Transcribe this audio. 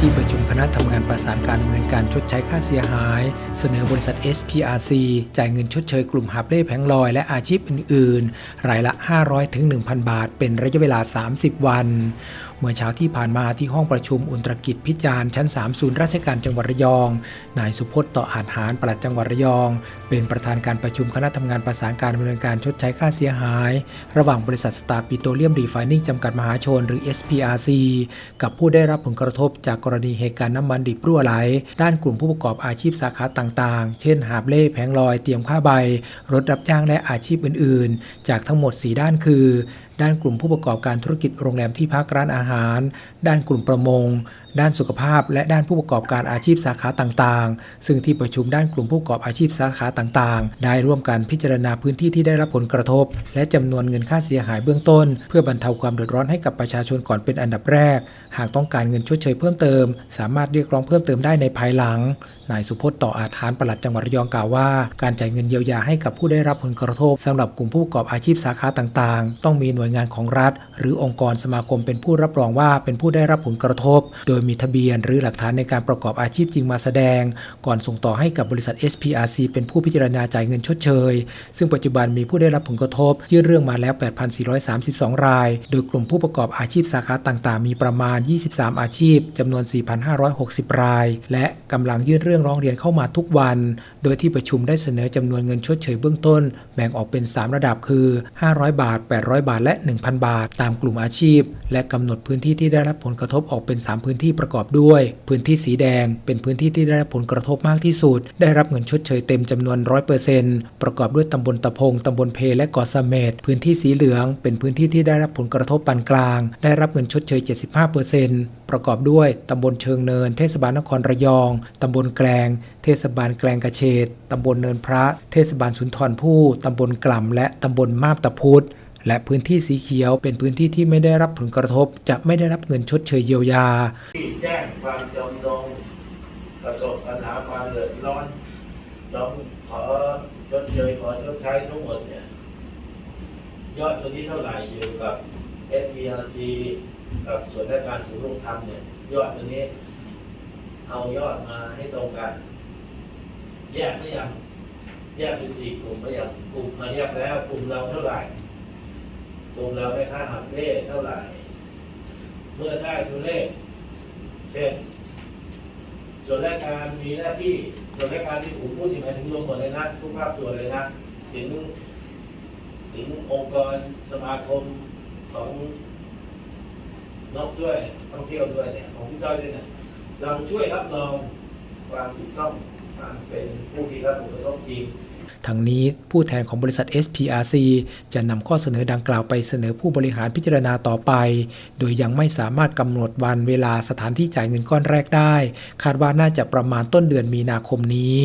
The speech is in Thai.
ที่ประชุมคณะทำงานประสานการดำเนินการชดใช้ค่าเสียหาย เสนอบริษัท SPRC จ่ายเงินชดเชยกลุ่มหาบเล่แผงลอยและอาชีพอื่นๆ รายละ 500ถึง1,000 บาท เป็นระยะเวลา 30 วัน เมื่อเช้าที่ผ่านมาที่ห้องประชุมอุนตรกิจพิจารณ์ชั้น 3 ศูนย์ราชการจังหวัดระยอง นายสุพจน์ต่ออาจหารปลัดจังหวัดระยอง เป็นประธานการประชุมคณะทำงานประสานการดำเนินการชดใช้ค่าเสียหาย ระหว่างบริษัทสตาร์ปิโตรเลียมรีไฟนิ่งจำกัดมหาชนหรือ SPRC กับผู้ได้รับผลกระทบจากกรณีเหตุการณ์น้ำมันดิบรั่วไหล ด้านกลุ่มผู้ประกอบอาชีพสาขาต่างๆ เช่น หาบเล่แผงลอยเตรียมผ้าใบ รถรับจ้างและอาชีพอื่นๆ จากทั้งหมด 4 ด้านคือ ด้านกลุ่มผู้ประกอบการธุรกิจโรงแรมที่พักร้านอาหาร ด้านกลุ่มประมง ด้านสุขภาพ และด้านผู้ประกอบการอาชีพสาขาต่างๆ ซึ่งที่ประชุมด้านกลุ่มผู้ประกอบอาชีพสาขาต่างๆ ได้ร่วมกันพิจารณาพื้นที่ที่ได้รับผลกระทบ และจำนวนเงินค่าเสียหายเบื้องต้น เพื่อบรรเทาความเดือดร้อนให้กับประชาชนก่อนเป็นอันดับแรก หากต้องการเงินชดเชยเพิ่มเติม สามารถเรียกร้องเพิ่มเติมได้ในภายหลังนายสุพจน์ต่ออาทานปลัดจังหวัดระยองกล่าวว่า การจ่ายเงินเยียวยาให้กับผู้ได้รับผลกระทบสำหรับกลุ่มผู้ประกอบอาชีพสาขาต่างๆ ต้องมีหน่วยงานของรัฐ หรือองค์กรสมาคมเป็นผู้รับรองว่าเป็นผู้ได้รับผลกระทบ โดยมีทะเบียนหรือหลักฐานในการประกอบอาชีพจริงมาแสดง ก่อนส่งต่อให้กับบริษัท SPRC เป็นผู้พิจารณาจ่ายเงินชดเชย ซึ่งปัจจุบันมีผู้ได้รับผลกระทบ ยื่นเรื่องมาแล้ว 8,432 ราย โดยกลุ่มผู้ประกอบอาชีพสาขาต่างๆ มีประมาณ 23 อาชีพจำนวน 4,560 ราย และกำลังยื่นเรื่องร้องเรียนเข้ามาทุกวัน โดยที่ประชุมได้เสนอจำนวนเงินชดเชยเบื้องต้น แบ่งออกเป็น 3 ระดับคือ 500 บาท 800 บาท และ1,000 บาท ตามกลุ่มอาชีพ และกำหนดพื้นที่ที่ได้รับผลกระทบออกเป็น 3 พื้นที่ประกอบด้วย พื้นที่สีแดง เป็นพื้นที่ที่ได้รับผลกระทบมากที่สุด ได้รับเงินชดเชยเต็มจำนวน 100%ประกอบด้วยตำบลตะพงตำบลเพและเกาะเสม็ดพื้นที่สีเหลือง เป็นพื้นที่ที่ได้รับผลกระทบปานกลาง ได้รับเงินชดเชย 75%ประกอบด้วยตำบลเชิงเนิน เทศบาลนครระยองตำบลแกลง เทศบาลแกลงกระเฉดตำบลเนินพระ เทศบาลสุนทรภู่ตำบลกล่ำและตำบลมาบตะพุธ และพื้นที่สีเขียวเป็นพื้นที่ที่ไม่ได้รับผลกระทบ จะไม่ได้รับเงินชดเชยเยียวยา ที่แจ้งความจำนงประสบปัญหาความเดือดร้อนร้องขอชดเชยขอชดใช้ทั้งหมดเนี่ยยอดตัวนี้เท่าไหร่อยู่กับ SPRC กับส่วนราชการศูนย์ลงธรรมเนี่ยยอดตัวนี้ เอายอดมาให้ตรงกัน แยกไม่ยังแยกเป็นสี่กลุ่มไม่ยังกลุ่มมาแยกแล้วกลุ่มเราเท่าไหร่ กลุ่มเราได้ค่าหักเล่เท่าไหร่ เมื่อได้ตัวเลขเช่นส่วนราชการมีหน้าที่ส่วนราชการที่ผมพูดถึงหมายถึงรวมหมดเลยนะทุกภาคส่วนเลยนะถึงถึงองค์กรสมาคมของนกด้วยท่องเที่ยวด้วยเนี่ยของพี่จ้อยด้วยเนี่ยเราช่วยรับรองความถูกต้องความเป็นผู้ที่รับผลกระทบจริง ทั้งนี้ผู้แทนของบริษัท SPRC จะนำข้อเสนอดังกล่าวไปเสนอผู้บริหารพิจารณาต่อไป โดยยังไม่สามารถกำหนดวันเวลาสถานที่จ่ายเงินก้อนแรกได้ คาดว่าน่าจะประมาณต้นเดือนมีนาคมนี้